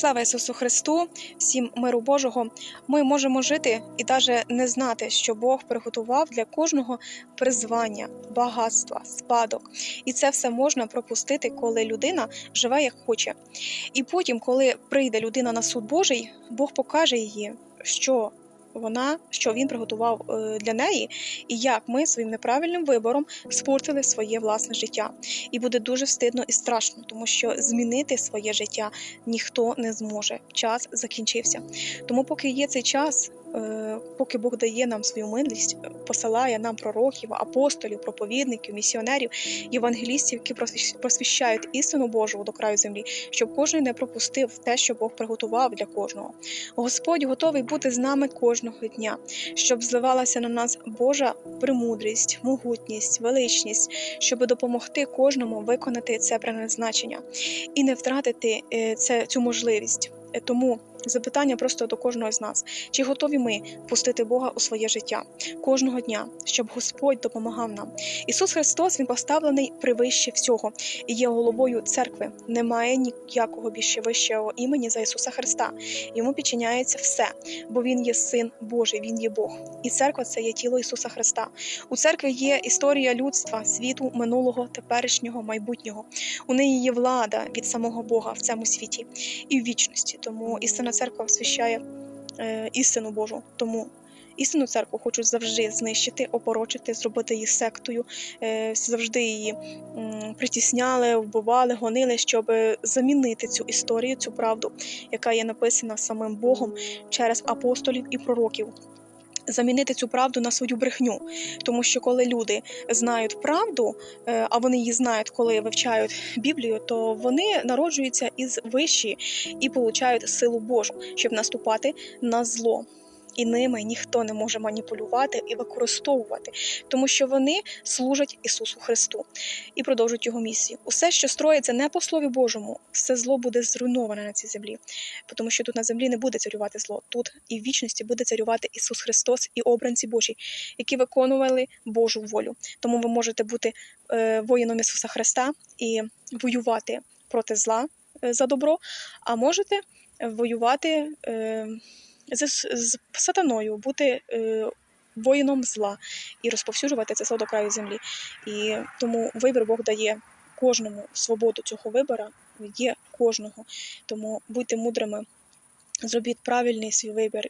Слава Ісусу Христу, всім миру Божого. Ми можемо жити і навіть не знати, що Бог приготував для кожного призвання, багатства, спадок. І це все можна пропустити, коли людина живе як хоче. І потім, коли прийде людина на суд Божий, Бог покаже її, що вона, що він приготував е, для неї, і як ми своїм неправильним вибором спортили своє власне життя. І буде дуже стидно і страшно, тому що змінити своє життя ніхто не зможе. Час закінчився. Тому, поки є цей час, поки Бог дає нам свою милість, посилає нам пророків, апостолів, проповідників, місіонерів, євангелістів, які просвіщ- просвіщають істину Божу до краю землі, щоб кожен не пропустив те, що Бог приготував для кожного. Господь готовий бути з нами кожного дня, щоб зливалася на нас Божа премудрість, могутність, величність, щоб допомогти кожному виконати це призначення і не втратити е, це, цю можливість. Е, Тому запитання просто до кожного з нас: чи готові ми пустити Бога у своє життя кожного дня, щоб Господь допомагав нам? Ісус Христос Він поставлений превище всього і є головою церкви. Немає ніякого більше вищого імені за Ісуса Христа. Йому підчиняється все, бо Він є Син Божий, Він є Бог. І церква це є тіло Ісуса Христа. У церкві є історія людства, світу, минулого, теперішнього, майбутнього. У неї є влада від самого Бога в цьому світі і в вічності. Тому істинна церква освящає е, істину Божу. Тому істинну церкву хочуть завжди знищити, опорочити, зробити її сектою, е, завжди її е, притісняли, вбивали, гонили, щоб замінити цю історію, цю правду, яка є написана самим Богом через апостолів і пророків. Замінити цю правду на свою брехню, тому що коли люди знають правду, е, а вони її знають, коли вивчають Біблію, то вони народжуються із виші і получають силу Божу, щоб наступати на зло. І ними ніхто не може маніпулювати і використовувати, тому що вони служать Ісусу Христу і продовжують його місію. Усе, що строїться не по Слові Божому, все зло буде зруйноване на цій землі, тому що тут на землі не буде царювати зло. Тут і в вічності буде царювати Ісус Христос і обранці Божі, які виконували Божу волю. Тому ви можете бути е, воїном Ісуса Христа і воювати проти зла е, за добро, а можете воювати. Е, з, з сатаною, бути е, воїном зла і розповсюджувати це зло до краю землі. І тому вибір Бог дає кожному свободу цього вибора, є кожного. Тому будьте мудрими, зробіть правильний свій вибір.